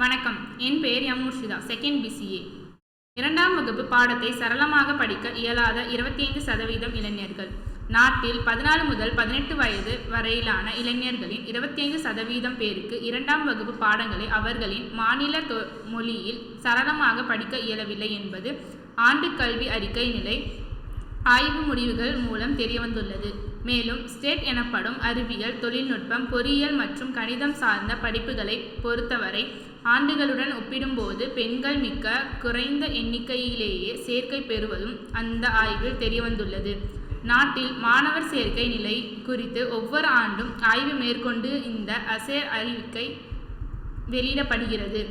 வணக்கம். என் பெயர் M Murshida second PCA இரண்டாம் வகுப்பு பாடத்தை சரளமாக படிக்க இயலாத இருபத்தி ஐந்து சதவீதம் இளைஞர்கள். நாட்டில் பதினாலு முதல் பதினெட்டு வயது வரையிலான இளைஞர்களின் இருபத்தி ஐந்து சதவீதம் பேருக்கு இரண்டாம் வகுப்பு பாடங்களை அவர்களின் மாநில தொ மொழியில் சரளமாக படிக்க இயலவில்லை என்பது ஆண்டு கல்வி அறிக்கை நிலை ஆய்வு முடிவுகள் மூலம் தெரியவந்துள்ளது. மேலும் ஸ்டேட் எனப்படும் அறிவியல் தொழில்நுட்பம் பொறியியல் மற்றும் கணிதம் சார்ந்த படிப்புகளை பொறுத்தவரை ஆண்டுகளுடன் ஒப்பிடும்போது பெண்கள் மிக்க குறைந்த எண்ணிக்கையிலேயே சேர்க்கை பெறுவதும் அந்த ஆய்வில் தெரியவந்துள்ளது. நாட்டில் மாணவர் சேர்க்கை நிலை குறித்து ஒவ்வொரு ஆண்டும் ஆய்வு மேற்கொண்டு இந்த அசேர் அறிவிக்கை வெளியிடப்படுகிறது.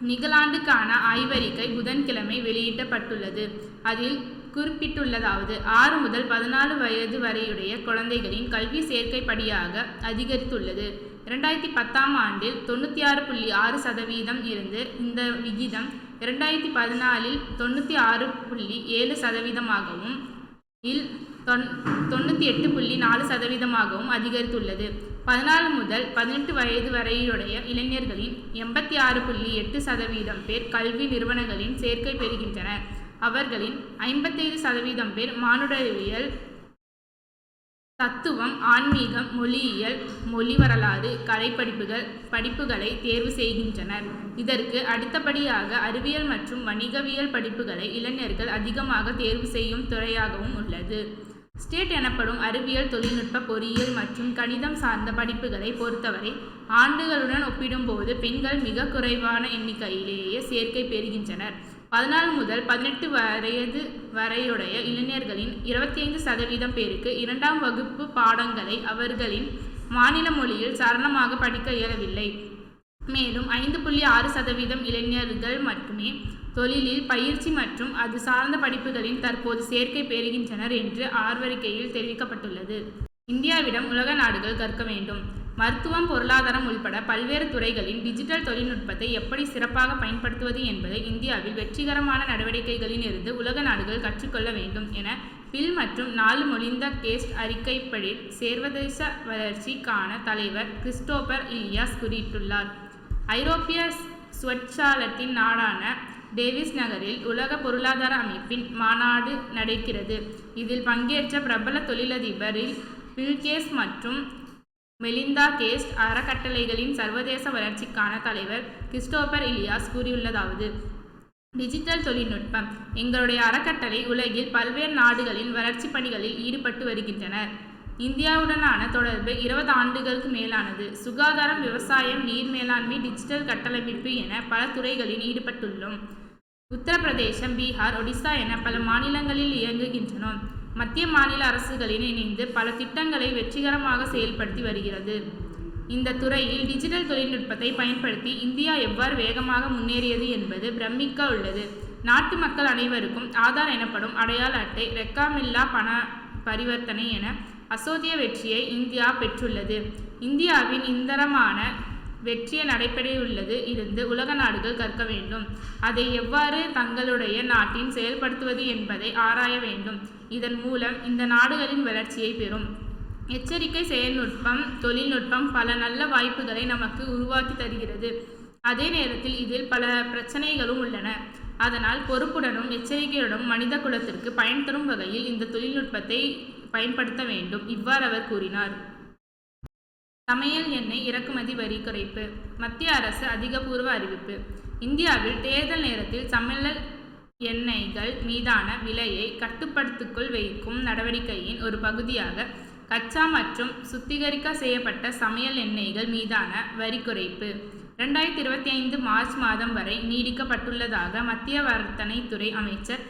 நிகழாண்டுக்கான ஆய்வறிக்கை புதன்கிழமை வெளியிடப்பட்டுள்ளது. அதில் குறிப்பிட்டுள்ளதாவது ஆறு முதல் பதினாலு வயது வரையுடைய குழந்தைகளின் கல்வி சேர்க்கைப்படியாக அதிகரித்துள்ளது. இரண்டாயிரத்தி பத்தாம் ஆண்டில் தொண்ணூற்றி ஆறு புள்ளி ஆறு சதவீதம் இருந்து இந்த விகிதம் இரண்டாயிரத்தி பதினாலில் தொண்ணூற்றி ஆறு புள்ளி ஏழு சதவீதமாகவும் இல் தொன் தொண்ணூற்றி எட்டு புள்ளி நாலு சதவீதமாகவும் அதிகரித்துள்ளது. பதினாலு முதல் பதினெட்டு வயது வரையுடைய இளைஞர்களின் எண்பத்தி ஆறு புள்ளி எட்டு சதவீதம் பேர் கல்வி நிறுவனங்களின் சேர்க்கை பெறுகின்றனர். அவர்களின் ஐம்பத்தைந்து சதவீதம் பேர் மானுடவியல் தத்துவம் ஆன்மீகம் மொழியியல் மொழி வரலாறு கலைப்படிப்புகள் படிப்புகளை தேர்வு செய்கின்றனர். இதற்கு அடுத்தபடியாக அறிவியல் மற்றும் வணிகவியல் படிப்புகளை இளைஞர்கள் அதிகமாக தேர்வு செய்யும் துறையாகவும் உள்ளது. ஸ்டேட் எனப்படும் அறிவியல் தொழில்நுட்ப பொறியியல் மற்றும் கணிதம் சார்ந்த படிப்புகளை பொறுத்தவரை ஆண்டுகளுடன் ஒப்பிடும்போது பெண்கள் மிக குறைவான எண்ணிக்கையிலேயே சேர்க்கை பெறுகின்றனர். பதினாலு முதல் பதினெட்டு வயது வரையுடைய இளைஞர்களின் இருபத்தி ஐந்து சதவீதம் பேருக்கு இரண்டாம் வகுப்பு பாடங்களை அவர்களின் மாநில மொழியில் சரணமாக படிக்க இயலவில்லை. மேலும் ஐந்து புள்ளி ஆறு சதவீதம் இளைஞர்கள் மட்டுமே தொழிலில் பயிற்சி மற்றும் அது சார்ந்த படிப்புகளின் தற்போது சேர்க்கை பெறுகின்றனர் என்று ஆர்வறிக்கையில் தெரிவிக்கப்பட்டுள்ளது. இந்தியாவிடம் உலக நாடுகள் கற்க வேண்டும். மருத்துவம் பொருளாதாரம் உள்பட பல்வேறு துறைகளின் டிஜிட்டல் தொழில்நுட்பத்தை எப்படி சிறப்பாக பயன்படுத்துவது என்பதை இந்தியாவில் வெற்றிகரமான நடவடிக்கைகளில் இருந்து உலக நாடுகள் கற்றுக்கொள்ள வேண்டும் என பில் மற்றும் நாலு மொழிந்த கேஸ்ட் அறிக்கைப்படி சர்வதேச வளர்ச்சிக்கான தலைவர் கிறிஸ்டோபர் இலியாஸ் குறியிட்டுள்ளார் ஐரோப்பிய சுவச்சாலத்தின் நாடான டேவிஸ் நகரில் உலக பொருளாதார அமைப்பின் மாநாடு நடக்கிறது. இதில் பங்கேற்ற பிரபல தொழிலதிபரில் பில்கேஸ் மற்றும் மெலிந்தா கேஸ்ட் அறக்கட்டளைகளின் சர்வதேச வளர்ச்சிக்கான தலைவர் கிறிஸ்டோபர் இலியாஸ் கூறியுள்ளதாவது டிஜிட்டல் தொழில்நுட்பம் எங்களுடைய அறக்கட்டளை உலகில் பல்வேறு நாடுகளின் வளர்ச்சி பணிகளில் ஈடுபட்டு வருகின்றனர். இந்தியாவுடனான தொடர்பு இருபது ஆண்டுகளுக்கு மேலானது. சுகாதாரம் விவசாயம் நீர் மேலாண்மை டிஜிட்டல் கட்டமைப்பு என பல துறைகளில் ஈடுபட்டுள்ளோம். உத்தரப்பிரதேசம் பீகார் ஒடிசா என பல மாநிலங்களில் இயங்குகின்றனோம். மத்திய மாநில அரசுகளின் இணைந்து பல திட்டங்களை வெற்றிகரமாக செயல்படுத்தி வருகிறது. இந்த துறையில் டிஜிட்டல் தொழில்நுட்பத்தை பயன்படுத்தி இந்தியா எவ்வாறு வேகமாக முன்னேறியது என்பது பிரமிக்க உள்ளது. நாட்டு மக்கள் அனைவருக்கும் ஆதார் எனப்படும் அடையாள அட்டை ரெக்காமில்லா பண பரிவர்த்தனை என அசோதிய வெற்றியை இந்தியா பெற்றுள்ளது. இந்தியாவின் இந்தரமான வெற்றிய நடைபெறையுள்ளது இருந்து உலக நாடுகள் கற்க வேண்டும். அதை எவ்வாறு தங்களுடைய நாட்டின் செயல்படுத்துவது என்பதை ஆராய வேண்டும். இதன் மூலம் இந்த நாடுகளின் வளர்ச்சியை பெறும். எச்சரிக்கை செயல்நுட்பம் தொழில்நுட்பம் பல நல்ல வாய்ப்புகளை நமக்கு உருவாக்கி தருகிறது. அதே நேரத்தில் இதில் பல பிரச்சனைகளும் உள்ளன. அதனால் பொறுப்புடனும் எச்சரிக்கையுடனும் மனித குலத்திற்கு பயன் தரும் வகையில் இந்த தொழில்நுட்பத்தை பயன்படுத்த வேண்டும். இவ்வாறு அவர் கூறினார். சமையல் எண்ணெய் இறக்குமதி வரி குறைப்பு மத்திய அரசு அதிகபூர்வ அறிவிப்பு. இந்தியாவில் தேர்தல் நேரத்தில் சமையல் எண்ணெய்கள் மீதான விலையை கட்டுப்படுத்துக்குள் வைக்கும் நடவடிக்கையின் ஒரு பகுதியாக கச்சா மற்றும் சுத்திகரிக்க செய்யப்பட்ட சமையல் எண்ணெய்கள் மீதான வரி குறைப்பு ரெண்டாயிரத்தி இருபத்தி ஐந்து மார்ச் மாதம் வரை நீடிக்கப்பட்டுள்ளதாக மத்திய வர்த்தனைத்துறை அமைச்சர்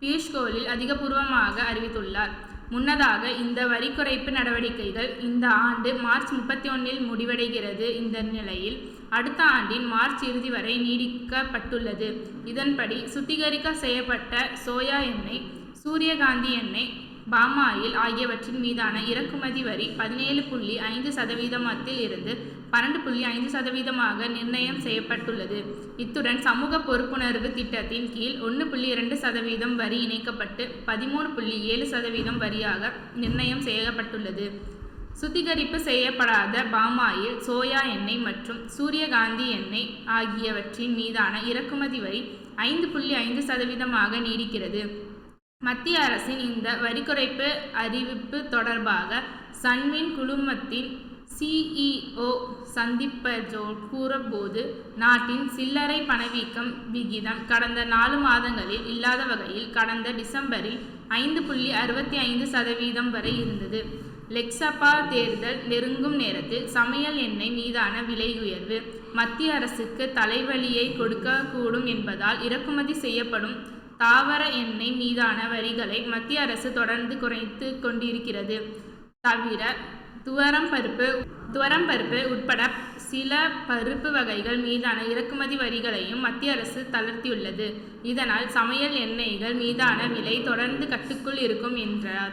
பியூஷ் கோயல் அதிகபூர்வமாக அறிவித்துள்ளார். முன்னதாக இந்த வரி குறைப்பு நடவடிக்கைகள் இந்த ஆண்டு மார்ச் முப்பத்தி ஒன்றில் முடிவடைகிறது. இந்த நிலையில் அடுத்த ஆண்டின் மார்ச் இறுதி வரை நீடிக்கப்பட்டுள்ளது. இதன்படி சுத்திகரிக்க செய்யப்பட்ட சோயா எண்ணெய் சூரியகாந்தி எண்ணெய் பாமாயில் ஆகியவற்றின் மீதான இறக்குமதி வரி பதினேழு புள்ளி ஐந்து சதவீதமத்தில் இருந்து பன்னெண்டு புள்ளி ஐந்து சதவீதமாக நிர்ணயம் செய்யப்பட்டுள்ளது. இத்துடன் சமூக பொறுப்புணர்வு திட்டத்தின் கீழ் ஒன்று புள்ளி இரண்டு சதவீதம் வரி இணைக்கப்பட்டு பதிமூணு புள்ளி ஏழு சதவீதம் வரியாக நிர்ணயம் செய்யப்பட்டுள்ளது. சுத்திகரிப்பு செய்யப்படாத பாமாயில் சோயா எண்ணெய் மற்றும் சூரியகாந்தி எண்ணெய் ஆகியவற்றின் மீதான இறக்குமதி வரி ஐந்து புள்ளி ஐந்து சதவீதமாக நீடிக்கிறது. மத்திய அரசின் இந்த வரி குறைப்பு அறிவிப்பு தொடர்பாக சன்மின் குழுமத்தின் சிஇஓ சந்திப்பஜோ கூறும்போது நாட்டின் சில்லறை பணவீக்கம் விகிதம் கடந்த நாலு மாதங்களில் இல்லாத வகையில் கடந்த டிசம்பரில் ஐந்து புள்ளி அறுபத்தி ஐந்து சதவீதம் வரை இருந்தது. லெக்சப்பா தேர்தல் நெருங்கும் நேரத்தில் சமையல் எண்ணெய் மீதான விலை உயர்வு மத்திய அரசுக்கு தலைவலியை கொடுக்கக்கூடும் என்பதால் இறக்குமதி செய்யப்படும் தாவர எண்ணெய் மீதான வரிகளை மத்திய அரசு தொடர்ந்து குறைத்து கொண்டிருக்கிறது. தவிர துவரம் பருப்பு துவரம் பருப்பு உட்பட சில பருப்பு வகைகள் மீதான இறக்குமதி வரிகளையும் மத்திய அரசு தளர்த்தியுள்ளது. இதனால் சமையல் எண்ணெய்கள் மீதான விலை தொடர்ந்து கட்டுக்குள் இருக்கும் என்றார்.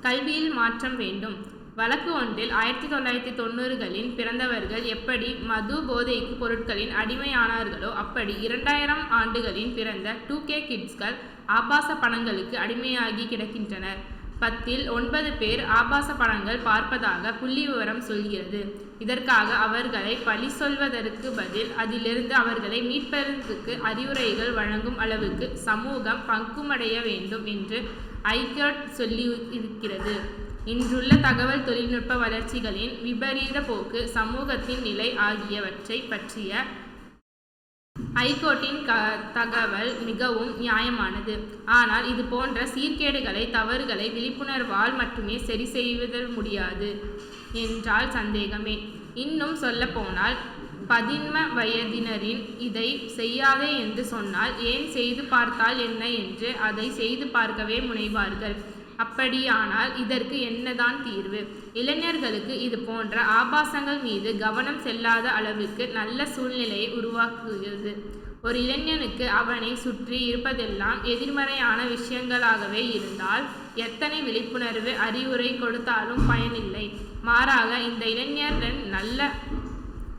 கல்வியில் மாற்றம் வேண்டும். வழக்கு ஒன்றில் ஆயிரத்தி தொள்ளாயிரத்தி தொண்ணூறுகளின் பிறந்தவர்கள் எப்படி மது போதைக்கு பொருட்களின் அடிமையானார்களோ அப்படி இரண்டாயிரம் ஆண்டுகளின் பிறந்த டூ கே கிட்ஸ்கள் ஆபாச படங்களுக்கு அடிமையாகி கிடக்கின்றனர். பத்தில் ஒன்பது பேர் ஆபாச படங்கள் பார்ப்பதாக புள்ளி விவரம் சொல்கிறது. இதற்காக அவர்களை பழி சொல்வதற்கு பதில் அதிலிருந்து அவர்களை மீட்பதற்கு அறிவுரைகள் வழங்கும் அளவுக்கு சமூகம் பங்குமடைய வேண்டும் என்று ஐகர்ட் சொல்லி இருக்கிறது இன்றுள்ள தகவல் தொழில்நுட்ப வளர்ச்சிகளின் விபரீத போக்கு சமூகத்தின் நிலை ஆகியவற்றை பற்றிய ஐகோர்ட்டின் க தகவல் மிகவும் நியாயமானது. ஆனால் இது போன்ற சீர்கேடுகளை தவறுகளை விழிப்புணர்வால் மட்டுமே சரி செய்வது முடியாது என்றால் சந்தேகமே. இன்னும் சொல்லப்போனால் பதின்ம வயதினரின் இதை செய்யாதே என்று சொன்னால் ஏன் செய்து பார்த்தால் என்ன என்று அதை செய்து பார்க்கவே முனைவார்கள். அப்படியானால் இதற்கு என்னதான் தீர்வு? இளைஞர்களுக்கு இது போன்ற ஆபாசங்கள் மீது கவனம் செல்லாத அளவுக்கு நல்ல சூழ்நிலையை உருவாக்குகிறது. ஒரு இளைஞனுக்கு அவனை சுற்றி இருப்பதெல்லாம் எதிர்மறையான விஷயங்களாகவே இருந்தால் எத்தனை விழிப்புணர்வு அறிவுரை கொடுத்தாலும் பயனில்லை. மாறாக இந்த இளைஞரின் நல்ல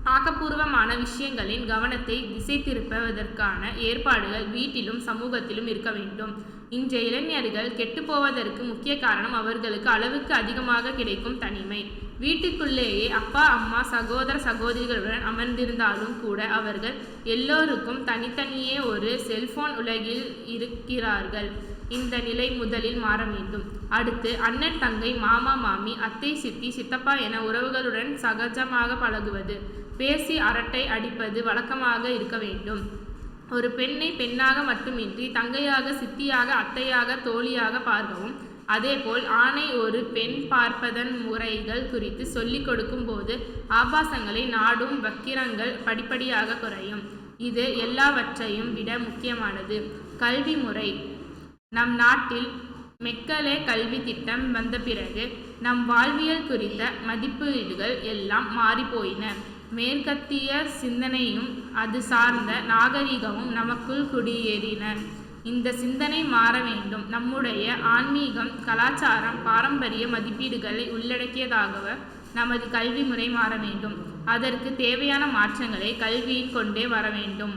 ஆக்கப்பூர்வமான விஷயங்களின் கவனத்தை திசை திருப்புவதற்கான ஏற்பாடுகள் வீட்டிலும் சமூகத்திலும் இருக்க வேண்டும். இன்றைய இளைஞர்கள் கெட்டுப்போவதற்கு முக்கிய காரணம் அவர்களுக்கு அளவுக்கு அதிகமாக கிடைக்கும் தனிமை. வீட்டுக்குள்ளேயே அப்பா அம்மா சகோதர சகோதரிகளுடன் அமர்ந்திருந்தாலும் கூட அவர்கள் எல்லோருக்கும் தனித்தனியே ஒரு செல்போன் உலகில் இருக்கிறார்கள். இந்த நிலை முதலில் மாற வேண்டும். அடுத்து அண்ணன் தங்கை மாமா மாமி அத்தை சித்தி சித்தப்பா என உறவுகளுடன் சகஜமாக பழகுவது. பேசி அரட்டை அடிப்பது வழக்கமாக இருக்க வேண்டும். ஒரு பெண்ணை பெண்ணாக மட்டுமின்றி தங்கையாக சித்தியாக அத்தையாக தோழியாக பார்க்கவும். அதேபோல் ஆணை ஒரு பெண் பார்ப்பதன் முறைகள் குறித்து சொல்லிக் கொடுக்கும்போது ஆபாசங்களை நாடும் வக்கிரங்கள் படிப்படியாக குறையும். இது எல்லாவற்றையும் விட முக்கியமானது. கல்வி முறை. நம் நாட்டில் மெக்கலே கல்வி திட்டம் வந்த பிறகு நம் வாழ்வியல் குறித்த மதிப்பீடுகள் எல்லாம் மாறிப்போயின மேற்கத்திய சிந்தனையும் அது சார்ந்த நாகரிகமும் நமக்குள் குடியேறின. இந்த சிந்தனை மாற வேண்டும். நம்முடைய ஆன்மீகம் கலாச்சாரம் பாரம்பரிய மதிப்பீடுகளை உள்ளடக்கியதாக நமது கல்வி முறை மாற வேண்டும். அதற்கு தேவையான மாற்றங்களை கல்வியில் கொண்டே வர வேண்டும்.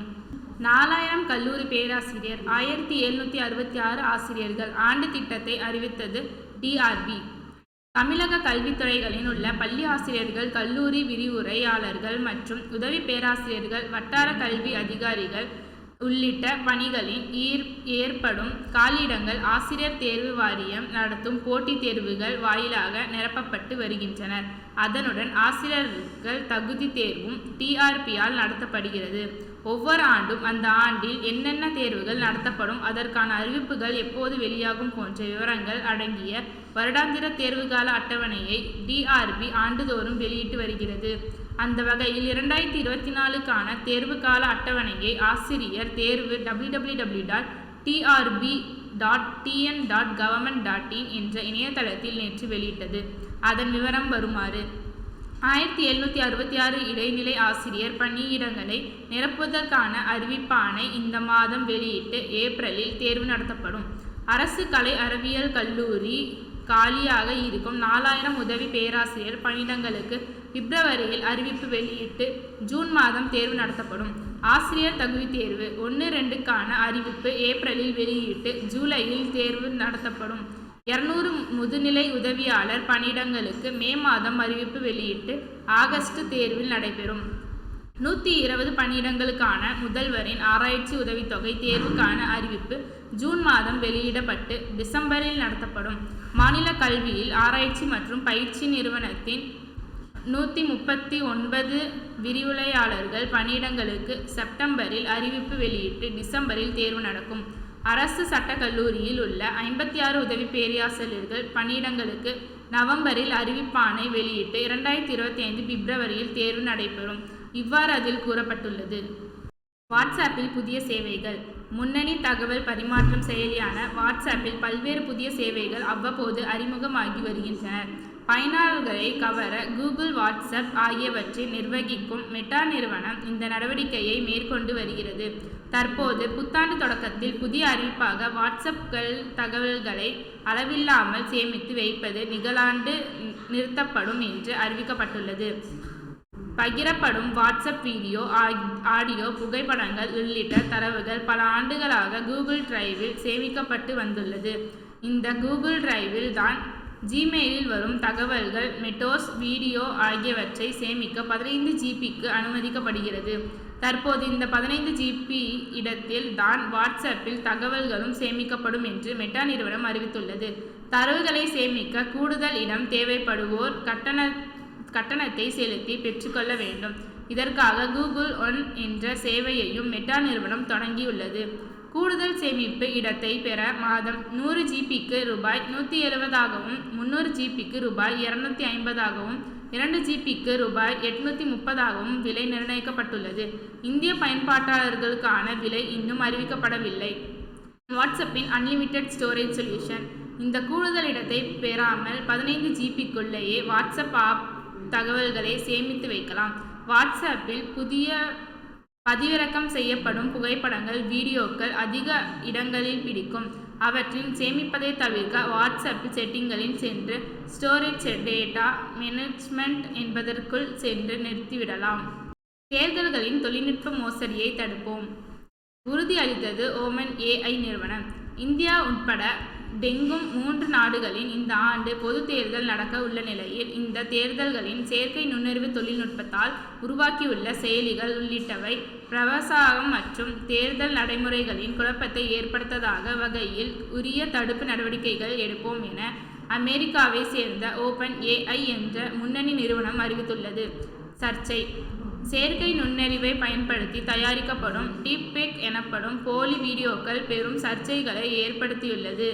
நாலாயிரம் கல்லூரி பேராசிரியர் ஆயிரத்தி எழுநூற்றி அறுபத்தி ஆறு ஆசிரியர்கள் ஆண்டு திட்டத்தை அறிவித்தது டிஆர்பி தமிழக கல்வித்துறைகளில் உள்ள பள்ளி ஆசிரியர்கள் கல்லூரி விரிவுரையாளர்கள் மற்றும் உதவி பேராசிரியர்கள் வட்டார கல்வி அதிகாரிகள் உள்ளிட்ட பணிகளில் ஈர் ஏற்படும் காலியிடங்கள் ஆசிரியர் தேர்வு வாரியம் நடத்தும் போட்டித் தேர்வுகள் வாயிலாக நிரப்பப்பட்டு வருகின்றனர். அதனுடன் ஆசிரியர்கள் தகுதி தேர்வும் டிஆர்பியால் நடத்தப்படுகிறது. ஒவ்வொரு ஆண்டும் அந்த ஆண்டில் என்னென்ன தேர்வுகள் நடத்தப்படும் அதற்கான அறிவிப்புகள் எப்போது வெளியாகும் போன்ற விவரங்கள் அடங்கிய வருடாந்திர தேர்வுகால அட்டவணையை டிஆர்பி ஆண்டுதோறும் வெளியிட்டு வருகிறது. அந்த வகையில் இரண்டாயிரத்தி இருபத்தி நாலுக்கான தேர்வுகால அட்டவணையை ஆசிரியர் தேர்வு W W W dot TRB dot TN dot government dot in என்ற இணையதளத்தில் நேற்று வெளியிட்டது. அதன் விவரம் வருமாறு ஆயிரத்தி எழுநூற்றி அறுபத்தி ஆறு இடைநிலை ஆசிரியர் பணியிடங்களை நிரப்புவதற்கான அறிவிப்பானை இந்த மாதம் வெளியிட்டு ஏப்ரலில் தேர்வு நடத்தப்படும். அரசு கலை அறிவியல் கல்லூரி காலியாக இருக்கும் நாலாயிரம் உதவி பேராசிரியர் பணியிடங்களுக்கு பிப்ரவரியில் அறிவிப்பு வெளியிட்டு ஜூன் மாதம் தேர்வு நடத்தப்படும். ஆசிரியர் தகுதி தேர்வு ஒன்று ரெண்டுக்கான அறிவிப்பு ஏப்ரலில் வெளியிட்டு ஜூலையில் தேர்வு நடத்தப்படும். இருநூறு முதுநிலை உதவியாளர் பணியிடங்களுக்கு மே மாதம் அறிவிப்பு வெளியிட்டு ஆகஸ்ட் தேர்வில் நடைபெறும். நூற்றி இருபது பணியிடங்களுக்கான முதல்வரின் ஆராய்ச்சி உதவித்தொகை தேர்வுக்கான அறிவிப்பு ஜூன் மாதம் வெளியிடப்பட்டு டிசம்பரில் நடத்தப்படும். மாநில கல்வியில் ஆராய்ச்சி மற்றும் பயிற்சி நிறுவனத்தின் நூற்றி முப்பத்தி ஒன்பது விரிவுரையாளர்கள் பணியிடங்களுக்கு செப்டம்பரில் அறிவிப்பு வெளியிட்டு டிசம்பரில் தேர்வு நடக்கும். அரசு சட்டக் கல்லூரியில் உள்ள ஐம்பத்தி ஆறு உதவி பேராசிரியர்கள் பணியிடங்களுக்கு நவம்பரில் அறிவிப்பாணை வெளியிட்டு இரண்டாயிரத்தி இருபத்தி ஐந்து பிப்ரவரியில் தேர்வு நடைபெறும். இவ்வாறு அதில் கூறப்பட்டுள்ளது. வாட்ஸ்அப்பில் புதிய சேவைகள். முன்னணி தகவல் பரிமாற்றம் செயலியான வாட்ஸ்அப்பில் பல்வேறு புதிய சேவைகள் அவ்வப்போது அறிமுகமாகி வருகின்றன. பயனாளர்களை கவர கூகுள் வாட்ஸ்அப் ஆகியவற்றை நிர்வகிக்கும் மெட்டா நிறுவனம் இந்த நடவடிக்கையை மேற்கொண்டு வருகிறது. தற்போது புத்தாண்டு தொடக்கத்தில் புதிய அறிவிப்பாக வாட்ஸ்அப்கள் தகவல்களை அளவில்லாமல் சேமித்து வைப்பது நிகழாண்டு நிறுத்தப்படும் என்று அறிவிக்கப்பட்டுள்ளது. பகிரப்படும் வாட்ஸ்அப் வீடியோ ஆடியோ புகைப்படங்கள் உள்ளிட்ட தரவுகள் பல ஆண்டுகளாக கூகுள் டிரைவில் சேமிக்கப்பட்டு வந்துள்ளது. இந்த கூகுள் டிரைவில் தான் ஜிமெயிலில் வரும் தகவல்கள் மெட்டோஸ் வீடியோ ஆகியவற்றை சேமிக்க பதினைந்து ஜிபிக்கு அனுமதிக்கப்படுகிறது. தற்போது இந்த பதினைந்து ஜிபி இடத்தில் தான் வாட்ஸ்அப்பில் தகவல்களும் சேமிக்கப்படும் என்று மெட்டா நிறுவனம் அறிவித்துள்ளது. தரவுகளை சேமிக்க கூடுதல் இடம் தேவைப்படுவோர் கட்டண கட்டணத்தை செலுத்தி பெற்றுக்கொள்ள வேண்டும். இதற்காக கூகுள் ஒன் என்ற சேவையையும் மெட்டா நிறுவனம் தொடங்கியுள்ளது. கூடுதல் சேமிப்பு இடத்தை பெற மாதம் நூறு ஜிபிக்கு ரூபாய் நூற்றி எழுபதாகவும் முந்நூறு ஜிபிக்கு ரூபாய் இரநூத்தி ஐம்பதாகவும் இரண்டு ஜிபிக்கு ரூபாய் எட்நூற்றி முப்பதாகவும் விலை நிர்ணயிக்கப்பட்டுள்ளது. இந்திய பயன்பாட்டாளர்களுக்கான விலை இன்னும் அறிவிக்கப்படவில்லை. வாட்ஸ்அப்பின் அன்லிமிட்டெட் ஸ்டோரேஜ் சொல்யூஷன். இந்த கூடுதல் இடத்தை பெறாமல் பதினைந்து ஜிபிக்குள்ளேயே வாட்ஸ்அப் ஆப் தகவல்களை சேமித்து வைக்கலாம். வாட்ஸ்அப்பில் புதிய பதிவிறக்கம் செய்யப்படும் புகைப்படங்கள் வீடியோக்கள் அதிக இடங்களில் பிடிக்கும். அவற்றில் சேமிப்பதை தவிர்க்க வாட்ஸ்அப் செட்டிங்களில் சென்று ஸ்டோரேஜ் டேட்டா மேனேஜ்மெண்ட் என்பதற்குள் சென்று நிறுத்திவிடலாம். தேர்தல்களின் தொழில்நுட்ப மோசடியை தடுப்போம். உறுதியளித்தது ஓமன் ஏஐ நிறுவனம். இந்தியா உட்பட டெங்கும் மூன்று நாடுகளின் இந்த ஆண்டு பொது தேர்தல் நடக்க உள்ள நிலையில் இந்த தேர்தல்களின் செயற்கை நுண்ணறிவு தொழில்நுட்பத்தால் உருவாக்கியுள்ள செயலிகள் உள்ளிட்டவை பிரவசாகம் மற்றும் தேர்தல் நடைமுறைகளின் குழப்பத்தை ஏற்படுத்ததாக வகையில் உரிய தடுப்பு நடவடிக்கைகள் எடுப்போம் என அமெரிக்காவை சேர்ந்த ஓபன் ஏஐ என்ற முன்னணி நிறுவனம் அறிவித்துள்ளது. சர்ச்சை. செயற்கை நுண்ணறிவை பயன்படுத்தி தயாரிக்கப்படும் டீப்பேக் எனப்படும் போலி வீடியோக்கள் பெரும் சர்ச்சைகளை ஏற்படுத்தியுள்ளது.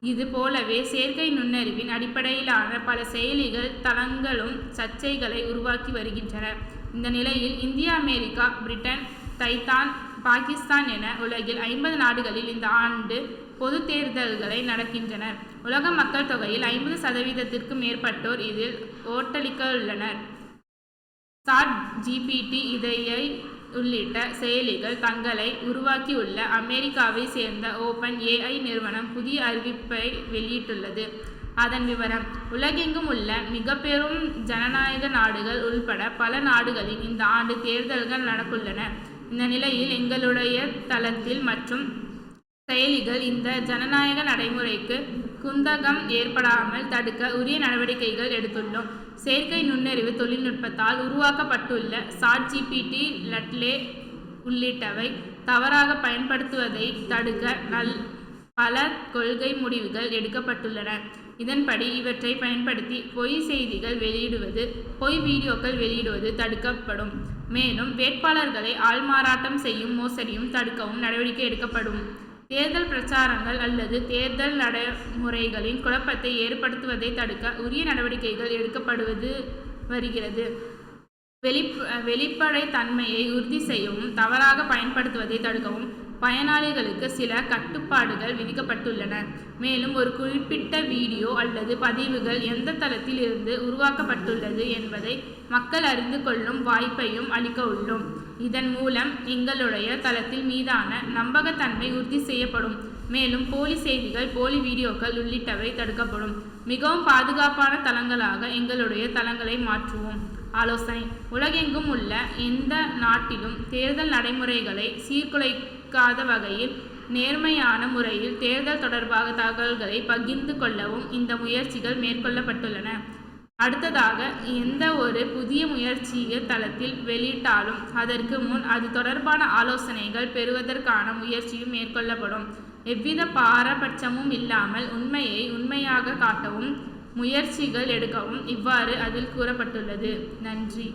இது போலவே செயற்கை நுண்ணறிவின் அடிப்படையிலான பல செயலிகள் தளங்களும் சர்ச்சைகளை உருவாக்கி வருகின்றன. இந்த நிலையில் இந்தியா அமெரிக்கா பிரிட்டன் தைத்தான் பாகிஸ்தான் என உலகில் ஐம்பது நாடுகளில் இந்த ஆண்டு பொது தேர்தல்களை நடக்கின்றன. உலக மக்கள் தொகையில் ஐம்பது சதவீதத்திற்கு மேற்பட்டோர் இதில் ஓட்டளிக்க உள்ளனர். சாட் ஜிபிடி இதையை உள்ளிட்ட செயலிகள் தங்களை உருவாக்கியுள்ள அமெரிக்காவை சேர்ந்த ஓபன் ஏஐ நிறுவனம் புதிய அறிவிப்பை வெளியிட்டுள்ளது. அதன் விவரம். உலகெங்கும் உள்ள மிக பெரும் ஜனநாயக நாடுகள் உள்பட பல நாடுகளில் இந்த ஆண்டு தேர்தல்கள் நடக்குள்ளன இந்த நிலையில் எங்களுடைய தளத்தில் மற்றும் செயலிகள் இந்த ஜனநாயக நடைமுறைக்கு குந்தகம் ஏற்படாமல் தடுக்க உரிய நடவடிக்கைகள் எடுத்துள்ளோம். செயற்கை நுண்ணறிவு தொழில்நுட்பத்தால் உருவாக்கப்பட்டுள்ள சாட் ஜிபிடி லட்லே உள்ளிட்டவை தவறாக பயன்படுத்துவதை தடுக்க நல் பல கொள்கை முடிவுகள் எடுக்கப்பட்டுள்ளன. இதன்படி இவற்றை பயன்படுத்தி பொய் செய்திகள் வெளியிடுவது பொய் வீடியோக்கள் வெளியிடுவது தடுக்கப்படும். மேலும் வேட்பாளர்களை ஆள்மாறாட்டம் செய்யும் மோசடியும் தடுக்கவும் நடவடிக்கை எடுக்கப்படும். தேர்தல் பிரச்சாரங்கள் அல்லது தேர்தல் நடைமுறைகளின் குழப்பத்தை ஏற்படுத்துவதை தடுக்க உரிய நடவடிக்கைகள் எடுக்கப்படுவது வருகிறது. வெளிப் வெளிப்படைத்தன்மையை உறுதி செய்யவும் தவறாக பயன்படுத்துவதை தடுக்கவும் பயனாளிகளுக்கு சில கட்டுப்பாடுகள் விதிக்கப்பட்டுள்ளன. மேலும் ஒரு குறிப்பிட்ட வீடியோ அல்லது பதிவுகள் எந்த தளத்தில் இருந்து உருவாக்கப்பட்டுள்ளது என்பதை மக்கள் அறிந்து கொள்ளும் வாய்ப்பையும் அளிக்க உள்ளோம். இதன் மூலம் எங்களுடைய தளத்தில் மீதான நம்பகத்தன்மை உறுதி செய்யப்படும். மேலும் போலி செய்திகள் போலி வீடியோக்கள் உள்ளிட்டவை தடுக்கப்படும். மிகவும் பாதுகாப்பான தளங்களாக எங்களுடைய தளங்களை மாற்றுவோம். ஆலோசனை. உலகெங்கும் உள்ள எந்த நாட்டிலும் தேர்தல் நடைமுறைகளை சீர்குலைக்காத வகையில் நேர்மையான முறையில் தேர்தல் தொடர்பாக தகவல்களை பகிர்ந்து கொள்ளவும் இந்த முயற்சிகள் மேற்கொள்ளப்பட்டுள்ளன. அடுத்ததாக எந்த ஒரு புதிய முயற்சியை தளத்தில் வெளியிட்டாலும் அதற்கு முன் அது தொடர்பான ஆலோசனைகள் பெறுவதற்கான முயற்சியும் மேற்கொள்ளப்படும். எவ்வித பாரபட்சமும் இல்லாமல் உண்மையை உண்மையாக காட்டவும் முயற்சிகள் எடுக்கவும் இவ்வாறு அதில் கூறப்பட்டுள்ளது. நன்றி.